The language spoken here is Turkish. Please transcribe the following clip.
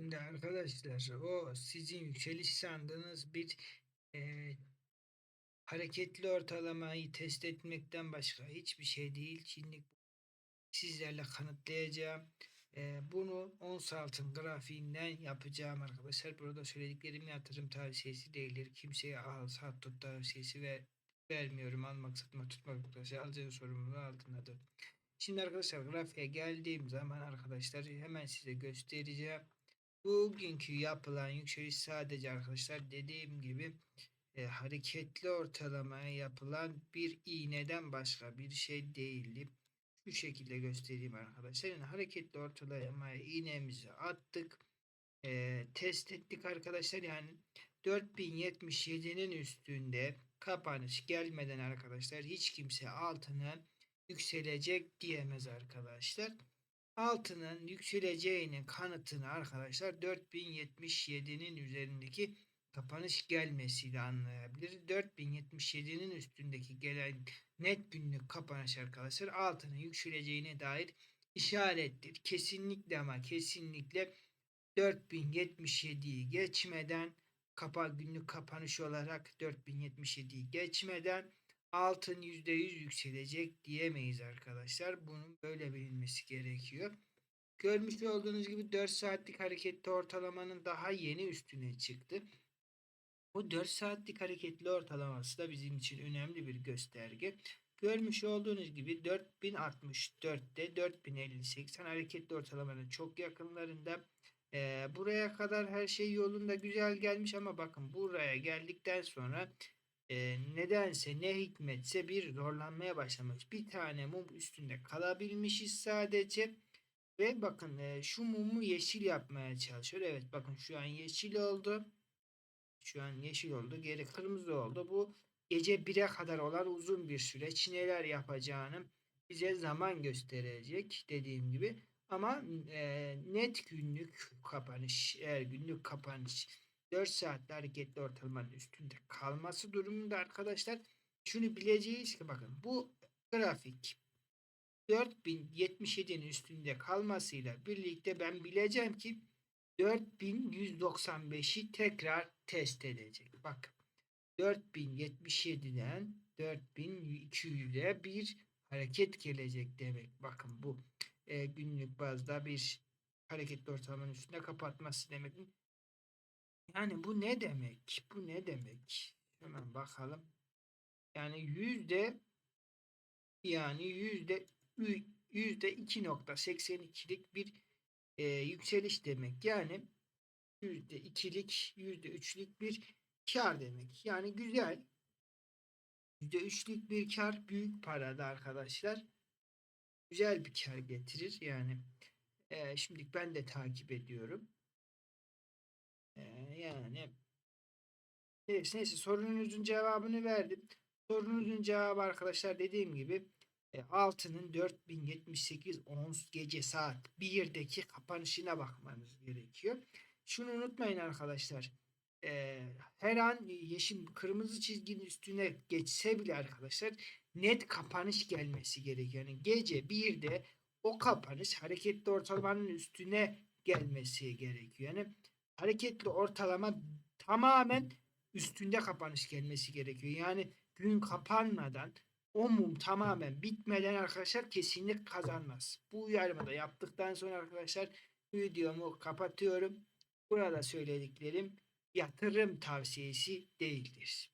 Şimdi arkadaşlar o sizin yükseliş sandığınız bir eee, hareketli ortalamayı test etmekten başka hiçbir şey değil. Şimdi sizlerle kanıtlayacağım. Eee, bunu ons altın grafiğinden yapacağım arkadaşlar. Burada söylediklerim yatırım tavsiyesi değildir. Kimseye al sat tut tavsiyesi ve vermiyorum. Almak satmak tutmak noktası alacağı sorumluluğu altındadır. Şimdi arkadaşlar grafiğe geldiğim zaman arkadaşlar hemen size göstereceğim. Bugünkü yapılan yükseliş sadece arkadaşlar dediğim gibi e, hareketli ortalamaya yapılan bir iğneden başka bir şey değildi. Şu şekilde göstereyim arkadaşlar. Yani hareketli ortalamaya iğnemizi attık. E, test ettik arkadaşlar. Yani 4077'nin üstünde kapanış gelmeden arkadaşlar hiç kimse altına yükselecek diyemez arkadaşlar. Altının yükseleceğinin kanıtını arkadaşlar 4077'nin üzerindeki kapanış gelmesiyle anlayabiliriz. 4077'nin üstündeki gelen net günlük kapanış arkadaşlar altının yükseleceğine dair işarettir. Kesinlikle ama kesinlikle 4077'yi geçmeden kapa günlük kapanış olarak 4077'yi geçmeden altın %100 yükselecek diyemeyiz arkadaşlar. Bunun böyle bilinmesi gerekiyor. Görmüş olduğunuz gibi 4 saatlik hareketli ortalamanın daha yeni üstüne çıktı. Bu 4 saatlik hareketli ortalaması da bizim için önemli bir gösterge. Görmüş olduğunuz gibi 4064'te 4050-80 hareketli ortalamanın çok yakınlarında. Ee, buraya kadar her şey yolunda güzel gelmiş ama bakın buraya geldikten sonra e, nedense ne hikmetse bir zorlanmaya başlamış. Bir tane mum üstünde kalabilmişiz sadece. Ve bakın e, şu mumu yeşil yapmaya çalışıyor. Evet bakın şu an yeşil oldu. Şu an yeşil oldu. Geri kırmızı oldu. Bu gece 1'e kadar olan uzun bir süreç. Neler yapacağını bize zaman gösterecek dediğim gibi. Ama e, net günlük kapanış, eğer günlük kapanış 4 saatte hareketli ortalamanın üstünde kalması durumunda arkadaşlar şunu bileceğiz ki bakın bu grafik 4077'nin üstünde kalmasıyla birlikte ben bileceğim ki 4195'i tekrar test edecek. Bak 4077'den 4200'e bir hareket gelecek demek. Bakın bu e, günlük bazda bir hareketli ortalamanın üstünde kapatması demek. Yani bu ne demek? Bu ne demek? Hemen bakalım. Yani yüzde yani yüzde yüzde 2.82'lik bir e, yükseliş demek. Yani yüzde ikilik yüzde üçlük bir kar demek. Yani güzel. Yüzde üçlük bir kar büyük parada arkadaşlar. Güzel bir kar getirir. Yani e, şimdi ben de takip ediyorum. Yani neyse, neyse sorunuzun cevabını verdim. Sorunuzun cevabı arkadaşlar dediğim gibi e, altının 4078 ons gece saat 1'deki kapanışına bakmanız gerekiyor. Şunu unutmayın arkadaşlar. E, her an yeşil kırmızı çizginin üstüne geçse bile arkadaşlar net kapanış gelmesi gerekiyor. Yani gece 1'de o kapanış hareketli ortalamanın üstüne gelmesi gerekiyor. Yani hareketli ortalama tamamen üstünde kapanış gelmesi gerekiyor. Yani gün kapanmadan o mum tamamen bitmeden arkadaşlar kesinlik kazanmaz. Bu uyarımı da yaptıktan sonra arkadaşlar videomu kapatıyorum. Burada söylediklerim yatırım tavsiyesi değildir.